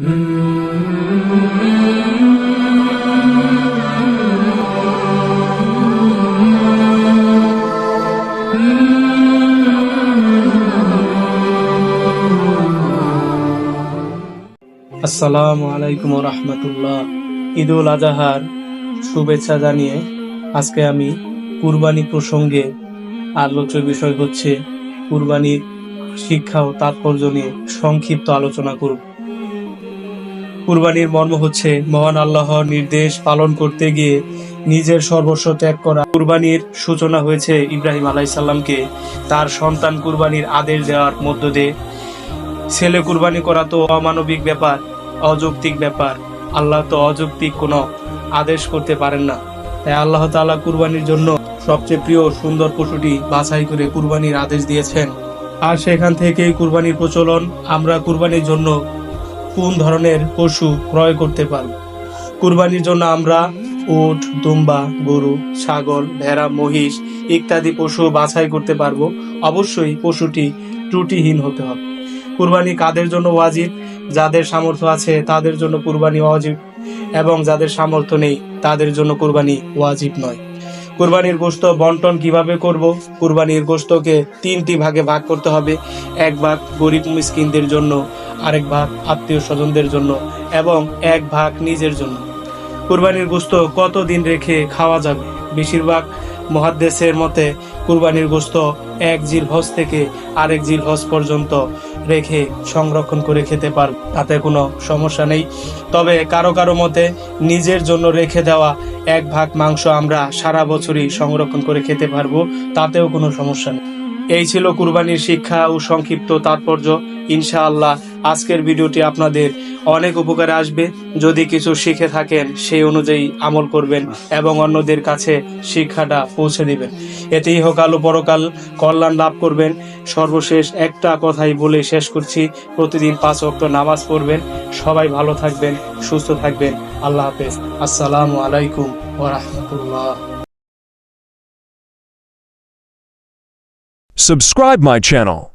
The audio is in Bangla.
আসসালামু আলাইকুম রহমতুল্লাহ। ঈদুল আজহার শুভেচ্ছা জানিয়ে আজকে আমি কুরবানি প্রসঙ্গে আলোচ্য বিষয় হচ্ছে কুরবানির শিক্ষা ও তাৎপর্য নিয়ে সংক্ষিপ্ত আলোচনা করব। কুরবানির মর্ম হচ্ছে মহান আল্লাহর নির্দেশ পালন করতে গিয়ে নিজের সর্বস্ব ত্যাগ করা। কুরবানির সূচনা হয়েছে ইব্রাহিম আলাইসাল্লামকে তার সন্তান কুরবানির আদেশ দেওয়ার মধ্য দিয়ে। ছেলে কুরবানি করা তো অমানবিক ব্যাপার, অযৌক্তিক ব্যাপার। আল্লাহ তো অযৌক্তিক কোনো আদেশ করতে পারেন না। তাই আল্লাহ তাআলা কুরবানির জন্য সবচেয়ে প্রিয় সুন্দর পশুটি বাছাই করে কুরবানির আদেশ দিয়েছেন। আর সেখান থেকেই কুরবানির প্রচলন। আমরা কুরবানির জন্য কোন ধরনের পশু ক্রয় করতে পারব? কুরবানির জন্য আমরা উট, দুম্বা, গরু, ছাগল, ভেড়া, মহিষ ইত্যাদি পশু বাছাই করতে পারব। অবশ্যই পশুটি ত্রুটিহীন হতে হবে। কুরবানি কাদের জন্য ওয়াজিব? যাদের সামর্থ্য আছে তাদের জন্য কুরবানি ওয়াজিব এবং যাদের সামর্থ্য নেই তাদের জন্য কুরবানি ওয়াজিব নয়। কুরবানির গোশত বন্টন কীভাবে করব? কুরবানির গোশতকে তিনটি ভাগে ভাগ করতে হবে। এক ভাগ গরিব মিসকিনদের জন্য আরেক ভাগ আত্মীয় স্বজনদের জন্য এবং এক ভাগ নিজের জন্য। কুরবানির গোশত কতদিন রেখে খাওয়া যাবে? বেশিরভাগ মহাদ্দেশের মতে, কুরবানির গোশত এক জিল হজ থেকে আরেক জিল হজ পর্যন্ত রেখে সংরক্ষণ করে খেতে পার তাতে কোনো সমস্যা নেই। তবে কারও কারও মতে, নিজের জন্য রেখে দেওয়া এক ভাগ মাংস আমরা সারা বছরই সংরক্ষণ করে খেতে পারব, তাতেও কোনো সমস্যা নেই। এই ছিল কুরবানির শিক্ষা ও সংক্ষিপ্ত তাৎপর্য। ইনশাআল্লাহ আজকের ভিডিওটি আপনাদের অনেক উপকারে আসবে। যদি কিছু শিখে থাকেন, সেই অনুযায়ী আমল করবেন এবং অন্যদের কাছে শিক্ষাটা পৌঁছে দিবেন। এতেই হোক, আলো পরকাল কল্যাণ লাভ করবেন। সর্বশেষ একটা কথাই বলে শেষ করছি। প্রতিদিন পাঁচ ওয়াক্ত নামাজ পড়বেন। সবাই ভালো থাকবেন, সুস্থ থাকবেন। আল্লাহ হাফেজ। আসসালামু আলাইকুম ওয়া রাহমাতুল্লাহ। Subscribe my channel.